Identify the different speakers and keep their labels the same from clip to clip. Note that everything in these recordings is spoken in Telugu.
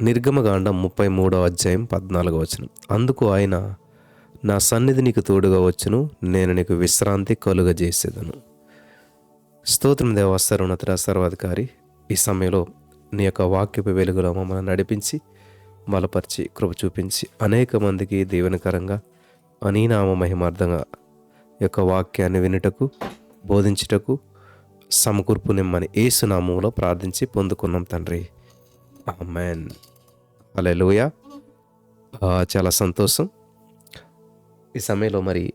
Speaker 1: నిర్గమకాండం ముప్పై మూడో అధ్యాయం పద్నాలుగో వచనం. అందుకు ఆయన నా సన్నిధి నీకు తోడుగా వచ్చును నేను నీకు విశ్రాంతి కలుగజేసేదను. స్తోత్రం దేవ సర్వోన్నత సర్వాధికారి ఈ సమయంలో నీ యొక్క వాక్యపు వెలుగులో మమ్మల్ని నడిపించి బలపరిచి కృప చూపించి అనేక మందికి దీవెనకరంగా అనినామ మహిమార్థంగా ఈ యొక్క వాక్యాన్ని వినుటకు బోధించుటకు సమకూర్పు నిమ్మని ఏసునామంలో ప్రార్థించి పొందుకున్నాం తండ్రి. ఆమెన్. లూయ చాలా సంతోషం. ఈ సమయంలో మరి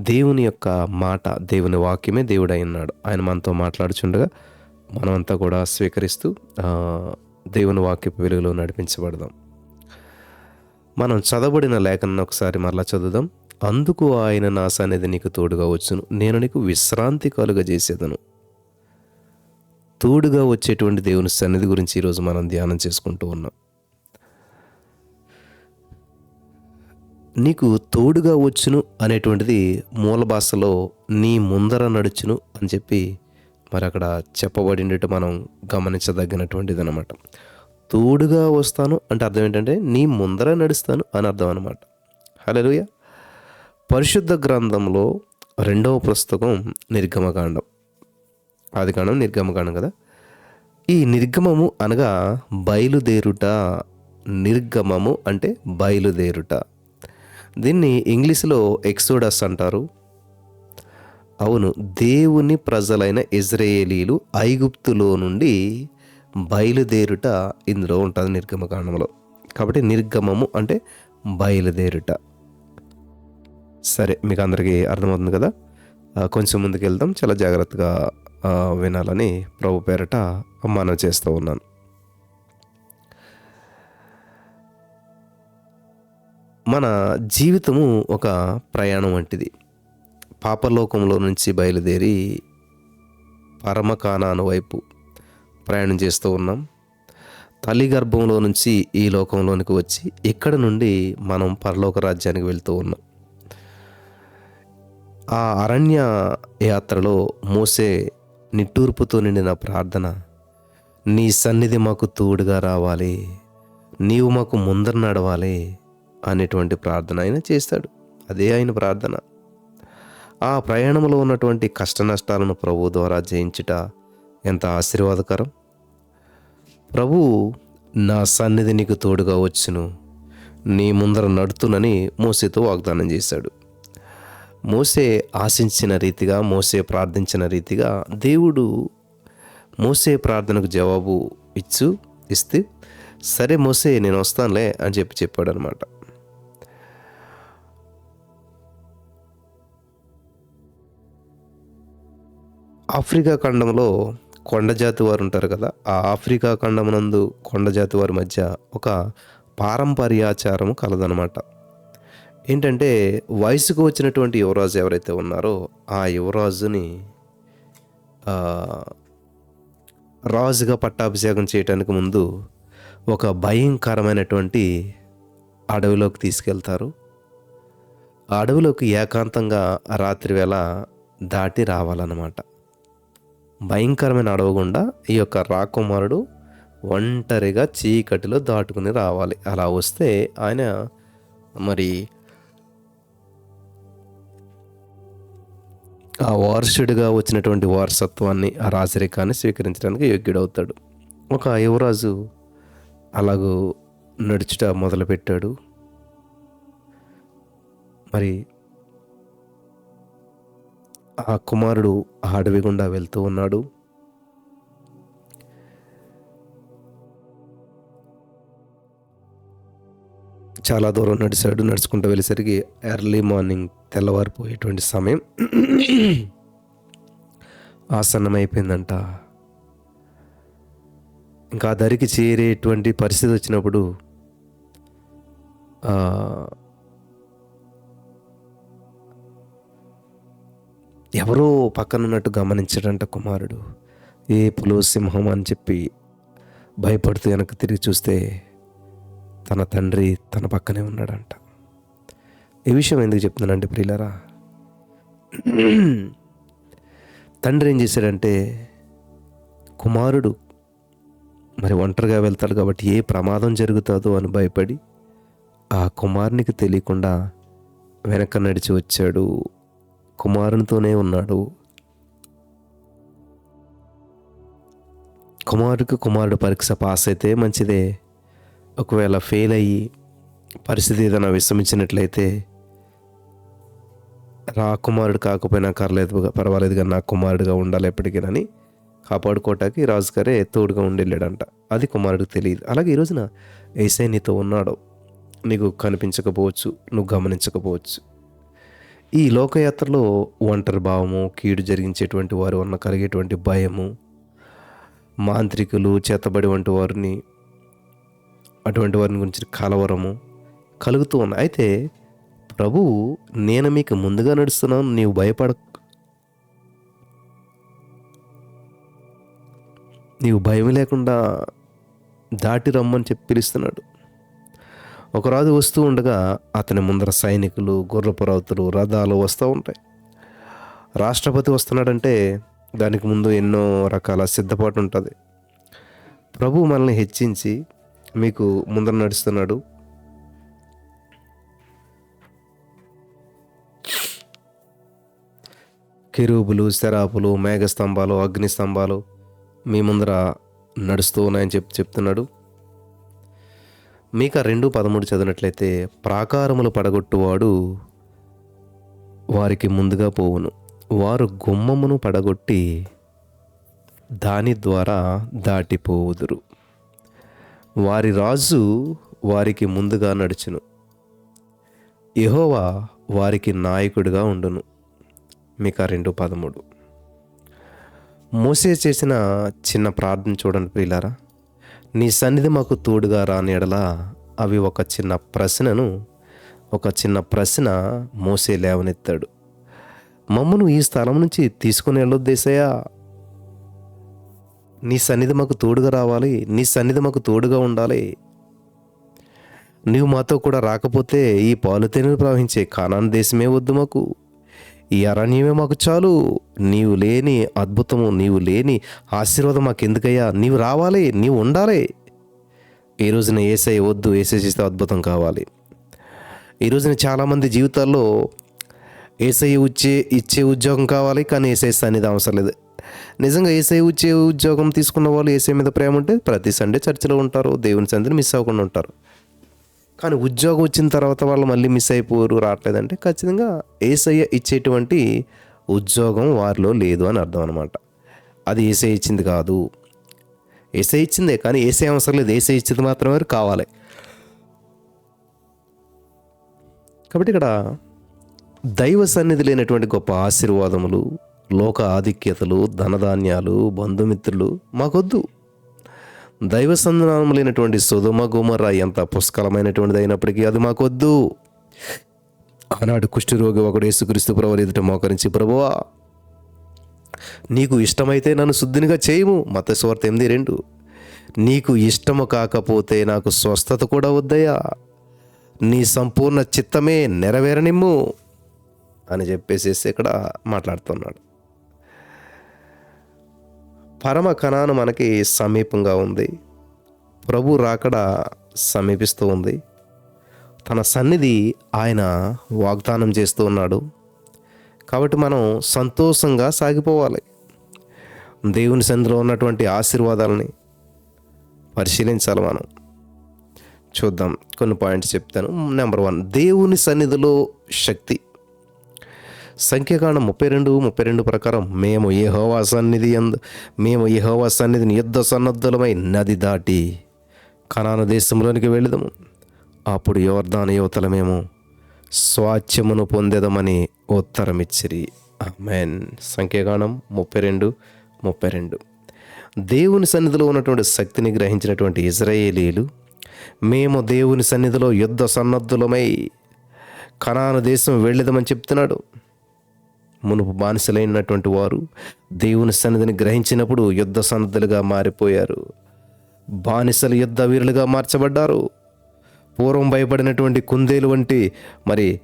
Speaker 1: దేవుని యొక్క మాట దేవుని వాక్యమే దేవుడై ఉన్నాడు. ఆయన మనతో మాట్లాడుచుండగా మనమంతా కూడా స్వీకరిస్తూ దేవుని వాక్యపు వెలుగులో నడిపించబడదాం. మనం చదవబడిన లేఖను ఒకసారి మరలా చదువుదాం. అందుకు ఆయన నా సన్నిధి నీకు తోడుగా వచ్చును. నేను నీకు విశ్రాంతి కలుగజేసేదను. తోడుగా వచ్చేటువంటి దేవుని సన్నిధి గురించి ఈరోజు మనం ధ్యానం చేసుకుంటూ ఉన్నాం. నీకు తోడుగా వచ్చును అనేటువంటిది మూల భాషలో నీ ముందర నడుచును అని చెప్పి మరి అక్కడ చెప్పబడినట్టు మనం గమనించదగినటువంటిది అనమాట తోడుగా వస్తాను అంటే అర్థం ఏంటంటే నీ ముందర నడుస్తాను అని అర్థం అనమాట హలో పరిశుద్ధ గ్రంథంలో రెండవ పుస్తకం నిర్గమకాండం. ఆది కాండం నిర్గమకాండం కదా? ఈ నిర్గమము అనగా బయలుదేరుట నిర్గమము అంటే బయలుదేరుట. దీన్ని ఇంగ్లీష్లో ఎక్సోడస్ అంటారు. అవును దేవుని ప్రజలైన ఇజ్రాయేలీలు ఐగుప్తులో నుండి బయలుదేరుట ఇందులో ఉంటుంది నిర్గమకాండంలో. కాబట్టి నిర్గమము అంటే బయలుదేరుట. సరే మీకు అందరికీ అర్థమవుతుంది కదా? కొంచెం ముందుకు వెళ్దాం చాలా జాగ్రత్తగా వినాలని ప్రభు పేరట మనం చేస్తూ ఉన్నాను. మన జీవితము ఒక ప్రయాణం వంటిది. పాపలోకంలో నుంచి బయలుదేరి పరమకానాను వైపు ప్రయాణం చేస్తూ ఉన్నాం. తల్లి గర్భంలో నుంచి ఈ లోకంలోనికి వచ్చి ఇక్కడ నుండి మనం పరలోక రాజ్యానికి వెళ్తూ ఉన్నాం. ఆ అరణ్య యాత్రలో మోసే నిట్టూర్పుతో నిండిన ప్రార్థన. నీ సన్నిధి మాకు తోడుగా రావాలి. నీవు మాకు ముందర నడవాలి అనేటువంటి ప్రార్థన ఆయన చేస్తాడు. అదే ఆయన ప్రార్థన. ఆ ప్రయాణంలో ఉన్నటువంటి కష్ట నష్టాలను ప్రభు ద్వారా జయించుట ఎంత ఆశీర్వాదకరం. ప్రభు నా సన్నిధి నీకు తోడుగా వచ్చును. నీ ముందర నడుతునని మోసేతో వాగ్దానం చేశాడు. మోసే ఆశించిన రీతిగా మోసే ప్రార్థించిన రీతిగా దేవుడు మోసే ప్రార్థనకు జవాబు ఇచ్చు ఇస్తే సరే మోసే నేను వస్తానులే అని చెప్పి చెప్పాడు అనమాట ఆఫ్రికా ఖండంలో కొండ జాతి వారు ఉంటారు కదా ఆ ఆఫ్రికా ఖండమునందు కొండ జాతి వారి మధ్య ఒక పారంపర్యాచారం కలదనమాట. ఏంటంటే వయసుకు వచ్చినటువంటి యువరాజు ఎవరైతే ఉన్నారో ఆ యువరాజుని రాజుగా పట్టాభిషేకం చేయడానికి ముందు ఒక భయంకరమైనటువంటి అడవిలోకి తీసుకెళ్తారు. అడవిలోకి ఏకాంతంగా రాత్రివేళ రాత్రి వేళ దాటి రావాలన్నమాట. భయంకరమైన అడవి గుండా ఈ యొక్క రాకుమారుడు ఒంటరిగా చీకటిలో దాటుకుని రావాలి. అలా వస్తే ఆయన మరి ఆ వారసుడిగా వచ్చినటువంటి వారసత్వాన్ని ఆ రాజరికాన్ని స్వీకరించడానికి యోగ్యుడవుతాడు. ఒక యువరాజు అలాగూ నడుచుట మొదలుపెట్టాడు. మరి ఆ కుమారుడు ఆ అడవి గుండా వెళ్తూ ఉన్నాడు. చాలా దూరం నడిచాడు. నడుచుకుంటూ వెళ్ళేసరికి ఎర్లీ మార్నింగ్ తెల్లవారిపోయేటువంటి సమయం ఆసన్నమైపోయిందంట. ఇంకా ఆ దరికి చేరేటువంటి పరిస్థితి వచ్చినప్పుడు ఎవరో పక్కనున్నట్టు గమనించాడంట కుమారుడు. ఏ పులో సింహం అని చెప్పి భయపడుతూ వెనక్కి తిరిగి చూస్తే తన తండ్రి తన పక్కనే ఉన్నాడంట. ఈ విషయం ఎందుకు చెప్తున్నానంటే ప్రియులరా తండ్రి ఏం చేశాడంటే కుమారుడు మరి ఒంటరిగా వెళ్తాడు కాబట్టి ఏ ప్రమాదం జరుగుతుందో అని భయపడి ఆ కుమారునికి తెలియకుండా వెనక నడిచి వచ్చాడు. కుమారునితోనే ఉన్నాడు. కుమారుడికి కుమారుడు పరీక్ష పాస్ అయితే మంచిదే. ఒకవేళ ఫెయిల్ అయ్యి పరిస్థితి ఏదైనా విషమించినట్లయితే రా కుమారుడు కాకపోయినా కర్లేదు పర్వాలేదు కానీ నా కుమారుడుగా ఉండాలి ఎప్పటికీనని కాపాడుకోవటానికి రాజుగారే తోడుగా ఉండేళ్ళాడంట. అది కుమారుడికి తెలియదు. అలాగే ఈ రోజున ఏసై నీతో ఉన్నాడు. నీకు కనిపించకపోవచ్చు నువ్వు గమనించకపోవచ్చు. ఈ లోకయాత్రలో ఒంటరి భావము కీడు జరిగించేటువంటి వారు వలన కలిగేటువంటి భయము మాంత్రికులు చేతబడి వంటి వారిని అటువంటి వారిని గురించి కలవరము కలుగుతూ ఉన్నాయి. అయితే ప్రభువు నేను మీకు ముందుగా నడుస్తున్నాను నీవు భయపడ నీవు భయం లేకుండా దాటి రమ్మని చెప్పి పిలుస్తున్నాడు. ఒకరాజు వస్తూ ఉండగా అతని ముందర సైనికులు గుర్రపు రథాలు వస్తూ ఉంటాయి. రాష్ట్రపతి వస్తున్నాడంటే దానికి ముందు ఎన్నో రకాల సిద్ధపాటు ఉంటుంది. ప్రభు మనల్ని హెచ్చించి మీకు ముందర నడుస్తున్నాడు. కెరూబులు శరాపులు మేఘస్తంభాలు అగ్ని స్తంభాలు మీ ముందర నడుస్తూ ఉన్నాయని చెప్పి చెప్తున్నాడు. మీకు ఆ రెండు పదమూడు చదివినట్లయితే ప్రాకారములు పడగొట్టువాడు వారికి ముందుగా పోవును. వారు గుమ్మమును పడగొట్టి దాని ద్వారా దాటిపోవుదురు. వారి రాజు వారికి ముందుగా నడుచును. యహోవా వారికి నాయకుడిగా ఉండును. మీక రెండు పదమూడు. మోసే చేసిన చిన్న ప్రార్థన చూడండి ప్రియులారా. నీ సన్నిధి మాకు తోడుగా రాని ఎడలా అవి ఒక చిన్న ప్రశ్నను ఒక చిన్న ప్రశ్న మోసే లేవనెత్తాడు. మమ్మను ఈ స్థలం నుంచి తీసుకుని వెళ్ళొద్దేశయా నీ సన్నిధి మాకు తోడుగా రావాలి నీ సన్నిధి మాకు తోడుగా ఉండాలి. నీవు మాతో కూడా రాకపోతే ఈ పాలు తేనెలు ప్రవహించే కానాన్ దేశమే వద్దు మాకు. ఈ అరణ్యమే మాకు చాలు. నీవు లేని అద్భుతము నీవు లేని ఆశీర్వాదం మాకు ఎందుకయ్యా నీవు రావాలి నీవు ఉండాలి. ఈ రోజున ఏసై వద్దు ఏసై చేస్తే అద్భుతం కావాలి. ఈ రోజున చాలామంది జీవితాల్లో ఏసై వచ్చే ఇచ్చే ఉద్యోగం కావాలి కానీ ఏసై అనేది అవసరం లేదు. నిజంగా ఏసై వచ్చే ఉద్యోగం తీసుకున్న వాళ్ళు ఏసై మీద ప్రేమ ఉంటే ప్రతి సండే చర్చిలో ఉంటారు దేవుని సంధిని మిస్ అవ్వకుండా ఉంటారు. కానీ ఉద్యోగం వచ్చిన తర్వాత వాళ్ళు మళ్ళీ మిస్ అయిపోరు రావట్లేదంటే ఖచ్చితంగా ఏసయ్య ఇచ్చేటువంటి ఉద్యోగం వారిలో లేదు అని అర్థం అనమాట అది ఏసై ఇచ్చింది కాదు. ఏసై ఇచ్చిందే కానీ ఏసై అవసరం లేదు. ఏసై ఇచ్చింది మాత్రమే కావాలి. కాబట్టి ఇక్కడ దైవ సన్నిధి లేనటువంటి గొప్ప ఆశీర్వాదములు లోక ఆధిక్యతలు ధనధాన్యాలు బంధుమిత్రులు మాకొద్దు. దైవ సంధానం లేనటువంటి సుధుమ గుమర ఎంత పుష్కలమైనటువంటిది అయినప్పటికీ అది మాకొద్దు. ఆనాడు కుష్ఠరోగి ఒకడు యేసుక్రీస్తు ప్రభు ఎదుట మోకరించి ప్రభువా నీకు ఇష్టమైతే నన్ను శుద్ధినిగా చేయము. మత స్వార్థ ఎనిమిది రెండు. నీకు ఇష్టము కాకపోతే నాకు స్వస్థత కూడా వద్దయ్యా. నీ సంపూర్ణ చిత్తమే నెరవేరనిమ్ము. అని చెప్పేసేసి ఇక్కడ మాట్లాడుతున్నాడు. పరమ కణాను మనకి సమీపంగా ఉంది. ప్రభు రాకడ సమీపిస్తూ ఉంది. తన సన్నిధి ఆయన వాగ్దానం చేస్తూ ఉన్నాడు. కాబట్టి మనం సంతోషంగా సాగిపోవాలి. దేవుని సన్నిధిలో ఉన్నటువంటి ఆశీర్వాదాలని పరిశీలించాలి మనం. చూద్దాం. కొన్ని పాయింట్స్ చెప్తాను. నెంబర్ వన్ దేవుని సన్నిధిలో శక్తి. సంఖ్యాకాండం ముప్పై రెండు ముప్పై రెండు ప్రకారం మేము యహోవా సన్నిధి ఎందు మేము యహోవా సన్నిధిని యుద్ధ సన్నద్ధులమై నది దాటి కనాన దేశంలోనికి వెళదాము అప్పుడు యోర్దాన యువతల మేము స్వాచ్ఛమును పొందేదమని ఉత్తరమిచ్చిరి. మెయిన్ సంఖ్యాకాండం ముప్పై రెండు ముప్పై రెండు. దేవుని సన్నిధిలో ఉన్నటువంటి శక్తిని గ్రహించినటువంటి ఇజ్రాయేలీలు మేము దేవుని సన్నిధిలో యుద్ధ సన్నద్ధులమై కనాన దేశం వెళ్ళేదమని చెప్తున్నాడు. మునుపు బానిసలైనటువంటి వారు దేవుని సన్నిధిని గ్రహించినప్పుడు యుద్ధ సన్నద్ధులుగా మారిపోయారు. బానిసలు యుద్ధ వీరులుగా మార్చబడ్డారు. పూర్వం భయపడినటువంటి కుందేలు వంటి మరి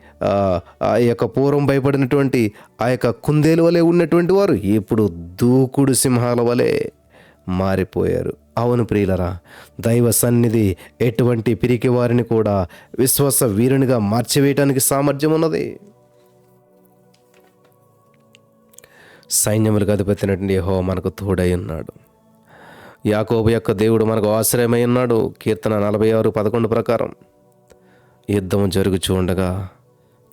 Speaker 1: ఆ యొక్క పూర్వం భయపడినటువంటి ఆ యొక్క కుందేలు వలె ఉన్నటువంటి వారు ఇప్పుడు దూకుడు సింహాల వలె మారిపోయారు. అవును ప్రియులరా దైవ సన్నిధి ఎటువంటి పిరికి వారిని కూడా విశ్వాస వీరునిగా మార్చివేయటానికి సామర్థ్యం ఉన్నది. సైన్యములకు అధిపతినటువంటి యహో మనకు తోడై ఉన్నాడు. యాకోబు యొక్క దేవుడు మనకు ఆశ్రయమై ఉన్నాడు. కీర్తన నలభై ఆరు పదకొండు ప్రకారం. యుద్ధం జరుగుచూ ఉండగా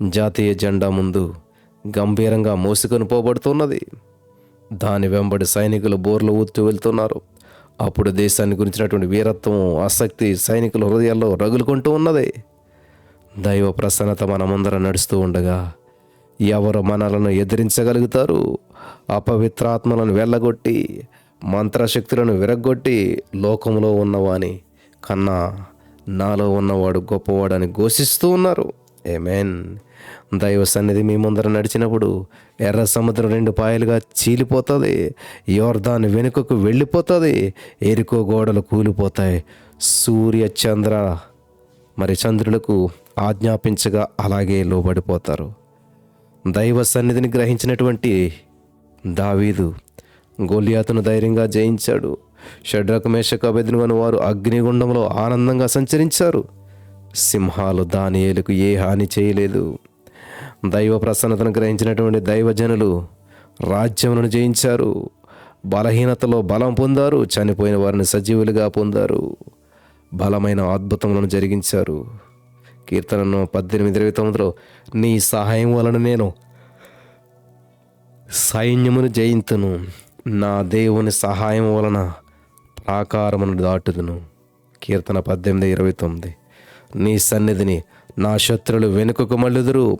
Speaker 1: జాతీయ జెండా ముందు గంభీరంగా మోసుకొని పోబడుతున్నది. దాని వెంబడి సైనికులు బోర్లు ఊతూ వెళ్తున్నారు. అప్పుడు దేశాన్ని గురించినటువంటి వీరత్వం ఆసక్తి సైనికుల హృదయాల్లో రగులుకుంటూ ఉన్నది. దైవ ప్రసన్నత మన ముందర నడుస్తూ ఉండగా ఎవరు మనలను ఎదిరించగలుగుతారు? అపవిత్రాత్మలను వెళ్ళగొట్టి మంత్రశక్తులను విరగ్గొట్టి లోకంలో ఉన్నవాని కన్నా నాలో ఉన్నవాడు గొప్పవాడని ఘోషిస్తూ ఉన్నారు. ఏమేన్ దైవ సన్నిధి మీ ముందర నడిచినప్పుడు ఎర్ర సముద్రం రెండు పాయలుగా చీలిపోతుంది యోర్దాన్ వెనుకకు వెళ్ళిపోతుంది ఎరుకో గోడలు కూలిపోతాయి. సూర్య చంద్ర మరి చంద్రులకు ఆజ్ఞాపించగా అలాగే లోబడిపోతారు. దైవ సన్నిధిని గ్రహించినటువంటి దావీదు గోలియాతును ధైర్యంగా జయించాడు. షడ్రకమేషకు మేషక వారు అగ్నిగుండంలో ఆనందంగా సంచరించారు. సింహాలు దానియేలకు ఏ హాని చేయలేదు. దైవ ప్రసన్నతను గ్రహించినటువంటి దైవజనులు రాజ్యములను జయించారు. బలహీనతలో బలం పొందారు. చనిపోయిన వారిని సజీవులుగా పొందారు. బలమైన అద్భుతములను జరిగించారు. కీర్తనను పద్దెనిమిది ఇరవై తొమ్మిదిలో నీ సహాయం వలన నేను సైన్యమును జయింతును. నా దేవుని సహాయం వలన ప్రాకారమును దాటుదును. కీర్తన పద్దెనిమిది ఇరవై తొమ్మిది. నీ సన్నిధిని నా శత్రులు వెనుకకు మళ్ళుదురు.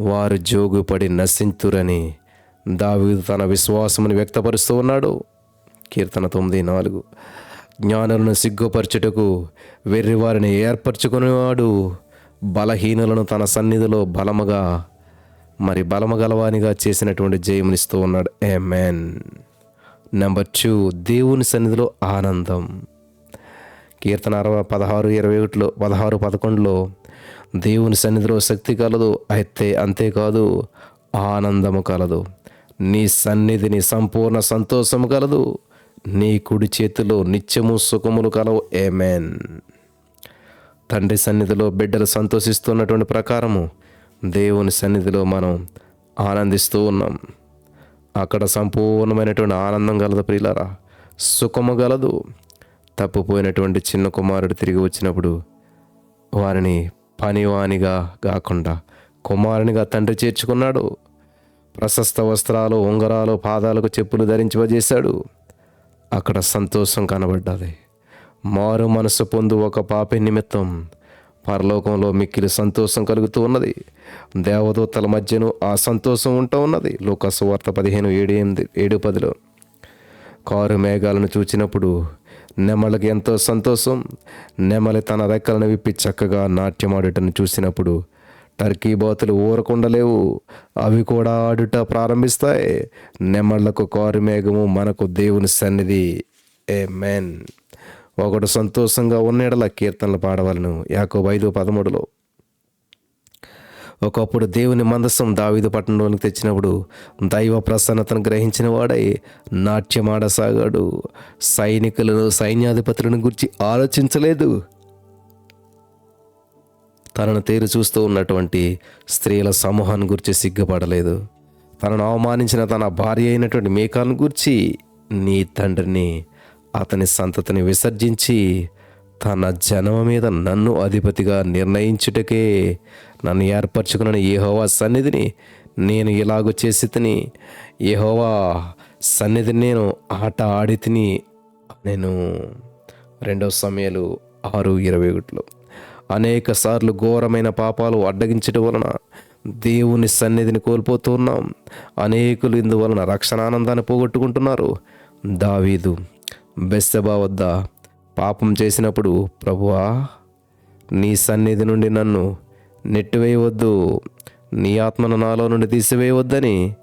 Speaker 1: వారు జోగుపడి నశింతురని దావీదు తన విశ్వాసమును వ్యక్తపరుస్తూ ఉన్నాడు. కీర్తన తొమ్మిది నాలుగు. జ్ఞానులను సిగ్గుపరచుటకు వెర్రివారిని ఏర్పరచుకునేవాడు. బలహీనులను తన సన్నిధిలో బలముగా మరి బలము గలవానిగా చేసినటువంటి జయమునిస్తూ ఉన్నాడు. ఏ మ్యాన్ నెంబర్ టూ దేవుని సన్నిధిలో ఆనందం. కీర్తన అరవై పదహారు ఇరవై ఒకటిలో పదహారు పదకొండులో దేవుని సన్నిధిలో శక్తి కలదు అయితే అంతేకాదు ఆనందము కలదు. నీ సన్నిధిని సంపూర్ణ సంతోషము కలదు నీ కుడి చేతిలో నిత్యము సుఖములు కలవు. ఏ మెన్ తండ్రి సన్నిధిలో బిడ్డలు సంతోషిస్తున్నటువంటి ప్రకారము దేవుని సన్నిధిలో మనం ఆనందిస్తూ ఉన్నాం. అక్కడ సంపూర్ణమైనటువంటి ఆనందం కలదు ప్రియులరా. సుఖము గలదు. తప్పిపోయినటువంటి చిన్న కుమారుడు తిరిగి వచ్చినప్పుడు వారిని పనివానిగా కాకుండా కుమారునిగా తండ్రి చేర్చుకున్నాడు. ప్రశస్త వస్త్రాలు ఉంగరాలు పాదాలకు చెప్పులు ధరించవజేశాడు. అక్కడ సంతోషం కనబడ్డది. మారు మనసు పొందు ఒక పాపి నిమిత్తం పరలోకంలో మిక్కిలి సంతోషం కలుగుతూ ఉన్నది. దేవదూతల మధ్యను ఆ సంతోషం ఉంటూ ఉన్నది. లోకసు వార్త పదిహేను ఏడు ఎనిమిది ఏడు పదిలో. కారు మేఘాలను చూచినప్పుడు నెమలకి ఎంతో సంతోషం. నెమలి తన రెక్కలను విప్పి చక్కగా నాట్యమాడుటను చూసినప్పుడు టర్కీ బాతులు ఊరకుండలేవు అవి కూడా ఆడుట ప్రారంభిస్తాయి. నెమళ్ళకు కారు మేఘము మనకు దేవుని సన్నిధి. ఏ మెన్ ఒకడు సంతోషంగా ఉన్నడల కీర్తనలు పాడవలను. యాకో ఐదు పదమూడులో. ఒకప్పుడు దేవుని మందసం దావిదు పట్టణంలోనికి తెచ్చినప్పుడు దైవ ప్రసన్నతను గ్రహించిన వాడై నాట్యమాడసాగాడు సైనికులను సైన్యాధిపతులను గురించి ఆలోచించలేదు. తనను తేరు చూస్తూ ఉన్నటువంటి స్త్రీల సమూహాన్ని గురించి సిగ్గుపడలేదు. తనను అవమానించిన తన భార్య అయినటువంటి మేకాలను గురించి నీ తండ్రిని అతని సంతతిని విసర్జించి తన జనమ మీద నన్ను అధిపతిగా నిర్ణయించుటకే నన్ను ఏర్పరచుకున్న ఏహోవా సన్నిధిని నేను ఇలాగ చేసి తిని ఏహోవా సన్నిధిని నేను ఆట ఆడి తిని నేను రెండవ సమయాలు ఆరు ఇరవై ఒకటిలో అనేక సార్లు ఘోరమైన పాపాలు అడ్డగించడం వలన దేవుని సన్నిధిని కోల్పోతూ ఉన్నాం. అనేకులు ఇందువలన రక్షణానందాన్ని పోగొట్టుకుంటున్నారు. దావీదు. బెస్సబా వద్ద పాపం చేసినప్పుడు ప్రభువా నీ సన్నిధి నుండి నన్ను నెట్టివేయవద్దు. నీ ఆత్మను నాలో నుండి తీసివేయవద్దని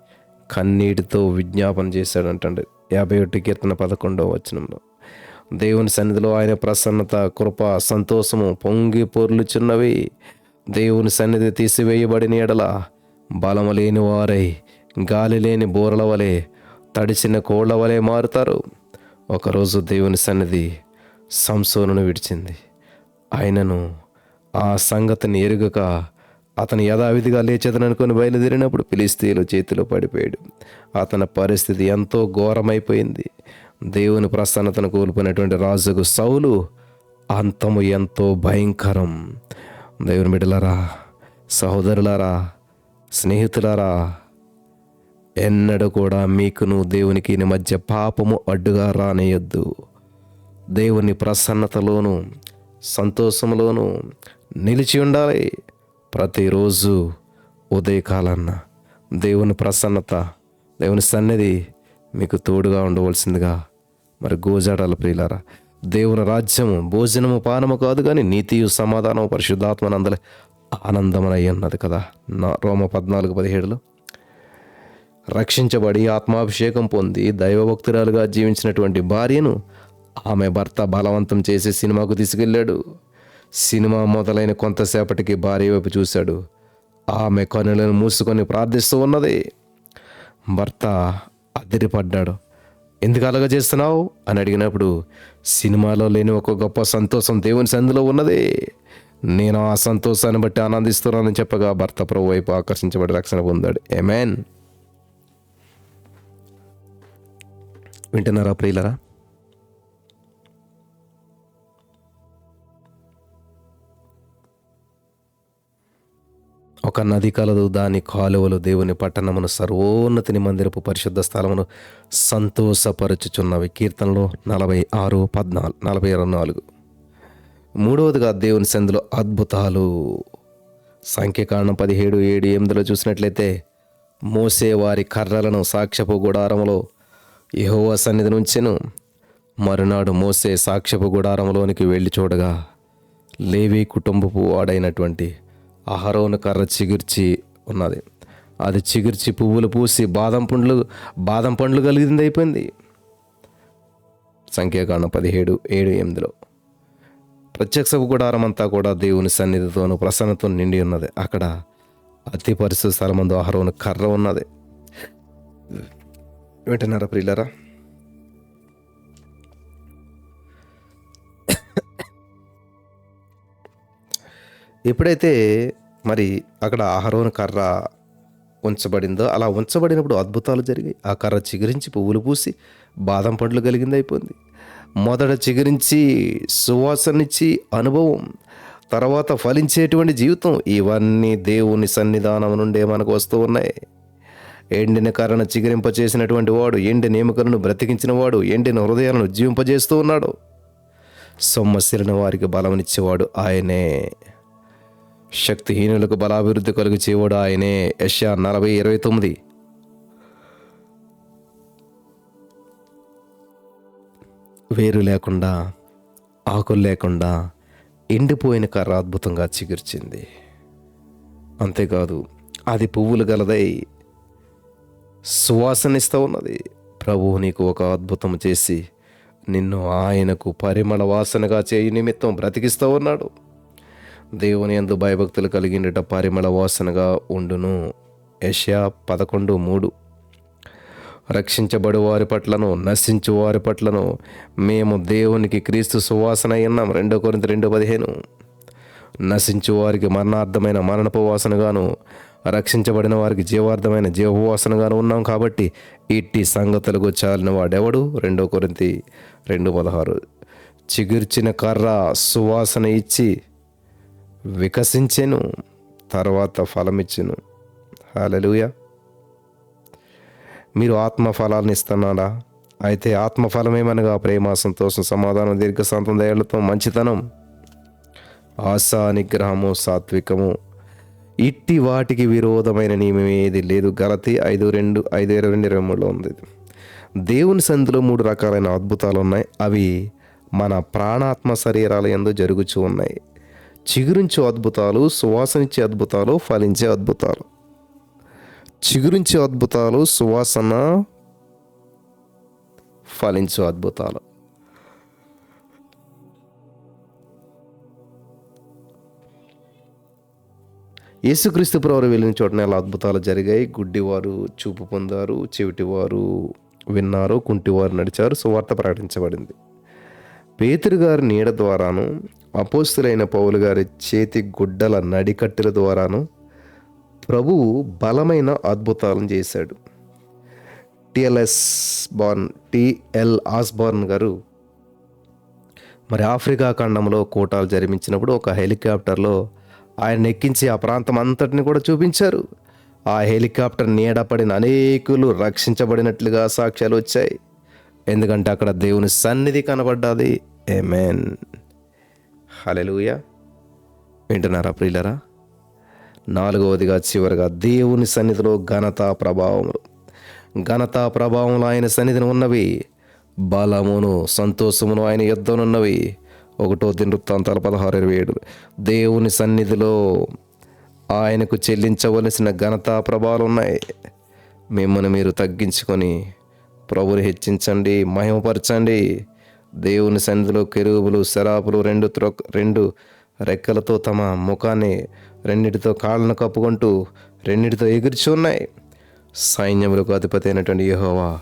Speaker 1: కన్నీటితో విజ్ఞాపన చేశాడంటండి. యాభై ఒకటి కీర్తన పదకొండవ వచనంలో. దేవుని సన్నిధిలో ఆయన ప్రసన్నత కృప సంతోషము పొంగి పొర్లుచున్నవి. దేవుని సన్నిధి తీసివేయబడిన ఎడల బలము లేని వారై గాలి లేని బోరల వలె తడిచిన కోళ్ళ వలె మారుతారు. ఒకరోజు దేవుని సన్నిధి సంసోనును విడిచింది. ఆయనను ఆ సంగతిని ఎరుగక అతను యథావిధిగా లేచేదననుకొని బయలుదేరినప్పుడు పిలిస్తీలు చేతిలో పడిపోయాడు. అతని పరిస్థితి ఎంతో ఘోరమైపోయింది. దేవుని ప్రసన్నతను కోల్పోయినటువంటి రాజుకు సౌలు అంతము ఎంతో భయంకరం. దేవుని బిడ్డలారా సహోదరులారా స్నేహితులారా ఎన్నడూ కూడా మీకును దేవునికి నీ మధ్య పాపము అడ్డుగా రానేయొద్దు. దేవుని ప్రసన్నతలోను సంతోషంలోను నిలిచి ఉండాలి. ప్రతిరోజు ఉదయకాలన్న దేవుని ప్రసన్నత దేవుని సన్నిధి మీకు తోడుగా ఉండవలసిందిగా మరి గోజాడాల ప్రియులారా దేవుని రాజ్యము భోజనము పానము కాదు కానీ నీతియు సమాధానము పరిశుద్ధాత్మనందలే ఆనందమనై ఉన్నది కదా. నా రోమ పద్నాలుగు పదిహేడులో రక్షించబడి ఆత్మాభిషేకం పొంది దైవభక్తురాలుగా జీవించినటువంటి భార్యను ఆమె భర్త బలవంతం చేసి సినిమాకు తీసుకెళ్ళాడు. సినిమా మొదలైన కొంతసేపటికి భార్య వైపు చూశాడు. ఆమె కనులను మూసుకొని ప్రార్థిస్తూ ఉన్నది. భర్త అదిరిపడ్డాడు. ఎందుకు అలాగ చేస్తున్నావు? అని అడిగినప్పుడు సినిమాలో లేని ఒక గొప్ప సంతోషం దేవుని సందులో ఉన్నది. నేను ఆ సంతోషాన్ని బట్టి ఆనందిస్తున్నానని చెప్పగా భర్త ప్రభు వైపు ఆకర్షించబడి రక్షణ పొందాడు. ఏమేన్ వింటున్నారా ప్రియులరా? ఒక నది కలదు దాని కాలువలు దేవుని పట్టణమును సర్వోన్నతిని మందిరపు పరిశుద్ధ స్థలమును సంతోషపరచుచున్నవి. కీర్తనలో నలభై ఆరు పద్నాలుగు నలభై ఆరు నాలుగు. మూడవదిగా దేవుని సందులో అద్భుతాలు. సంఖ్యకాండం పదిహేడు ఏడు ఎనిమిదిలో చూసినట్లయితే మోసే వారి కర్రలను సాక్ష్యపు గుడారములో యహోవ సన్నిధి నుంచెను మరునాడు మోసే సాక్ష్యపు గుడారంలోనికి వెళ్ళి చూడగా లేవి కుటుంబపు వాడైనటువంటి అహరోను కర్ర చిగుర్చి ఉన్నది. అది చిగుర్చి పువ్వులు పూసి బాదం పండ్లు బాదం పండ్లు కలిగింది అయిపోయింది. సంఖ్యాకాండం పదిహేడు ఏడు ఎనిమిదిలో. ప్రత్యక్ష గుడారం అంతా కూడా దేవుని సన్నిధితోనూ ప్రసన్నతో నిండి ఉన్నది. అక్కడ అతి పరిశుద్ధ స్థలమందు ఆహారం కర్ర ఉన్నది. వింటున్నారా ప్రియులరా? ఎప్పుడైతే మరి అక్కడ ఆహారం కర్ర ఉంచబడిందో అలా ఉంచబడినప్పుడు అద్భుతాలు జరిగాయి. ఆ కర్ర చిగురించి పువ్వులు పూసి బాదం పండ్లు కలిగింది అయిపోయింది. మొదట చిగురించి సువాసనిచ్చి అనుభవం తర్వాత ఫలించేటువంటి జీవితం. ఇవన్నీ దేవుని సన్నిధానం నుండే మనకు వస్తూ ఉన్నాయి. ఎండిన కర్రను చిగురింపచేసినటువంటి వాడు ఎండిన ఎముకలను బ్రతికించిన వాడు ఎండిన హృదయాలను జీవింపజేస్తూ ఉన్నాడు. సొమ్మసిరిన వారికి బలమనిచ్చేవాడు ఆయనే. శక్తిహీనులకు బలాభివృద్ధి కలుగు చేయవాడు ఆయనే. యశా నలభై ఇరవై తొమ్మిది. వేరు లేకుండా ఆకులు లేకుండా ఎండిపోయిన కర్ర అద్భుతంగా చిగుర్చింది. అంతేకాదు అది పువ్వులు గలదై సువాసనిస్తూ ఉన్నది ప్రభువు నీకు ఒక అద్భుతం చేసి నిన్ను ఆయనకు పరిమళ వాసనగా చేయు నిమిత్తం బ్రతికిస్తూ ఉన్నాడు దేవుని ఎందు భయభక్తులు కలిగినట పరిమళ వాసనగా ఉండును. యష్యా పదకొండు మూడు. రక్షించబడు వారి పట్లను నశించు వారి పట్లను మేము దేవునికి క్రీస్తు సువాసన ఉన్నాం రెండో కొరింత రెండు పదిహేను. నశించు వారికి మరణార్థమైన మరణపు వాసనగాను రక్షించబడిన వారికి జీవార్థమైన జీవవాసనగాను ఉన్నాం కాబట్టి ఇట్టి సంగతులకు చాలిన వాడెవడు రెండో కొరింతి రెండు పదహారు. చిగుర్చిన కర్ర సువాసన ఇచ్చి వికసించెను తర్వాత ఫలమిచ్చెను. హాలలుయా మీరు ఆత్మ ఇస్తున్నారా? అయితే ఆత్మఫలమేమనగా ప్రేమ సంతోషం సమాధానం దీర్ఘశాంతం దయాళుత్వం మంచితనం ఆశా నిగ్రహము సాత్వికము ఇట్టి వాటికి విరోధమైన నియమం ఏది లేదు. గలతి ఐదు రెండు ఐదు ఇరవై రెండు ఇరవై మూడులో ఉంది దేవుని సంధిలో మూడు రకాలైన అద్భుతాలు ఉన్నాయి. అవి మన ప్రాణాత్మ శరీరాల ఎందు జరుగుచూ ఉన్నాయి. చిగురించే అద్భుతాలు సువాసనిచ్చే అద్భుతాలు ఫలించే అద్భుతాలు. చిగురించే అద్భుతాలు సువాసన ఫలించే అద్భుతాలు. యేసుక్రీస్తు ప్రవరు వెళ్ళిన చోటనే అలా అద్భుతాలు జరిగాయి. గుడ్డివారు చూపు పొందారు చెవిటివారు విన్నారు కుంటివారు నడిచారు. సువార్త ప్రకటించబడింది. పేతురు గారి నీడ ద్వారాను అపోస్తులైన పౌలు గారి చేతి గుడ్డల నడికట్టెల ద్వారాను ప్రభువు బలమైన అద్భుతాలను చేశాడు. టిఎల్ఎస్ బార్న్ టిఎల్ ఆస్బార్న్ గారు మరి ఆఫ్రికా ఖండంలో కూటాలు జరిపించినప్పుడు ఒక హెలికాప్టర్లో ఆయన ఎక్కించి ఆ ప్రాంతం అంతటిని కూడా చూపించారు. ఆ హెలికాప్టర్ నీడపడిన అనేకులు రక్షించబడినట్లుగా సాక్ష్యాలు వచ్చాయి. ఎందుకంటే అక్కడ దేవుని సన్నిధి కనబడ్డది. మేన్ హలెలుయ వింటున్నారా ప్రియులరా? నాలుగవదిగా చివరిగా దేవుని సన్నిధిలో ఘనత ప్రభావములు. ఘనత ప్రభావములు ఆయన సన్నిధిని ఉన్నవి. బలమును సంతోషమును ఆయన యుద్ధనున్నవి ఒకటో దినవృత్తాంతాల పదహారు ఇరవై ఏడు. దేవుని సన్నిధిలో ఆయనకు చెల్లించవలసిన ఘనత ప్రభావాలు ఉన్నాయి మిమ్మల్ని మీరు తగ్గించుకొని ప్రభుని హెచ్చించండి మహిమపరచండి. దేవుని సన్నిధిలో కెరువులు శరాపులు రెండు త్రో రెండు రెక్కలతో తమ ముఖాన్ని రెండిటితో కాళ్ళను కప్పుకుంటూ రెండిటితో ఎగుర్చి ఉన్నాయి. సైన్యములకు అధిపతి అయినటువంటి యహోవా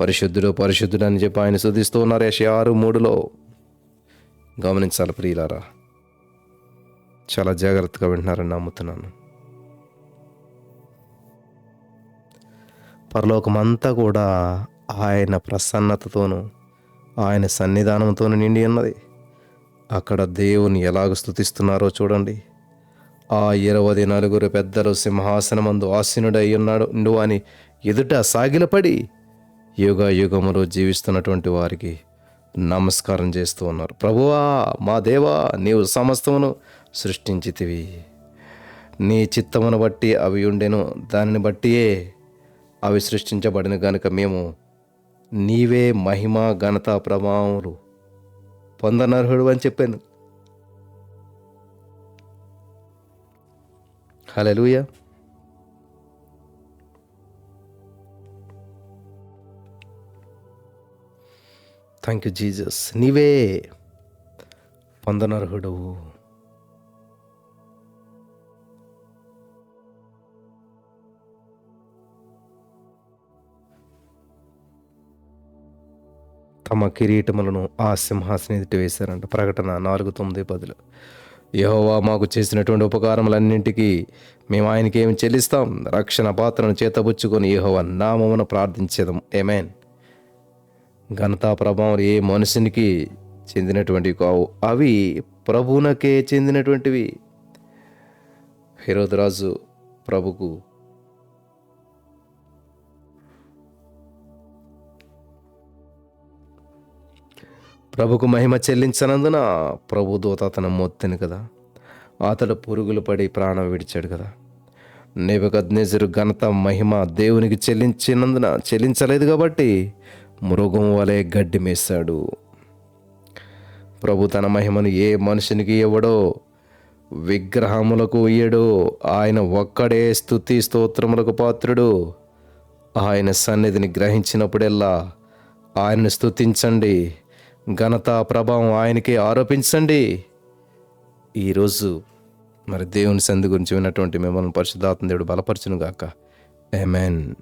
Speaker 1: పరిశుద్ధుడు పరిశుద్ధుడు అని చెప్పి ఆయన శుద్ధిస్తూ ఉన్నారు. యశ ఆరు మూడులో. గమనించాలి ప్రియులారా. చాలా జాగ్రత్తగా వింటున్నారని నమ్ముతున్నాను. పరలోకమంతా కూడా ఆయన ప్రసన్నతతోనూ ఆయన సన్నిధానంతోనూ నిండి ఉన్నది. అక్కడ దేవుని ఎలాగ స్థుతిస్తున్నారో చూడండి. ఆ ఇరవై నలుగురు పెద్దలు సింహాసనమందు ఆసీనుడై ఉన్నాడు. ఉండు అని ఎదుట సాగిలపడి యుగ యుగములో జీవిస్తున్నటువంటి వారికి నమస్కారం చేస్తూ ఉన్నారు. ప్రభువా మా దేవా నీవు సమస్తమును సృష్టించితివి. నీ చిత్తమును బట్టి అవి ఉండెను. దానిని బట్టియే అవి సృష్టించబడిన గనుక మేము నీవే మహిమ ఘనత ప్రభావములు పొందనర్హుడు అని చెప్పాను. హలో థ్యాంక్ యూ జీజస్ నీవే పొందనర్హుడు తమ కిరీటములను ఆ సింహాసనం ఎదుటి వేశారంట. ప్రకటన నాలుగు తొమ్మిది పదులు. యహోవా మాకు చేసినటువంటి ఉపకారములన్నింటికీ మేము ఆయనకి ఏమి చెల్లిస్తాం. రక్షణ పాత్రను చేతబుచ్చుకొని యహోవా నామమును ప్రార్థించేదాం. ఏమేన్ ఘనతా ప్రభావం ఏ మనుషునికి చెందినటువంటివి కావు. అవి ప్రభునకే చెందినటువంటివి. రాజు ప్రభుకు ప్రభుకు మహిమ చెల్లించనందున ప్రభు దూత అతను మొత్తను కదా. అతడు పురుగులు పడి ప్రాణం విడిచాడు కదా. నెబద్ ఘనత మహిమ దేవునికి చెల్లించినందున చెల్లించలేదు కాబట్టి మృగం వలె గడ్డి మేశాడు ప్రభు తన మహిమను ఏ మనుషునికి ఇవ్వడో విగ్రహములకు ఇయ్యడు ఆయన ఒక్కడే స్థుతి స్తోత్రములకు పాత్రుడు. ఆయన సన్నిధిని గ్రహించినప్పుడెల్లా ఆయనను స్థుతించండి ఘనత ప్రభావం ఆయనకే ఆరోపించండి. ఈరోజు మరి దేవుని సంధి గురించి విన్నటువంటి మిమ్మల్ని పరిశుద్ధాత్మ దేవుడు బలపరచును గాక ఎమెన్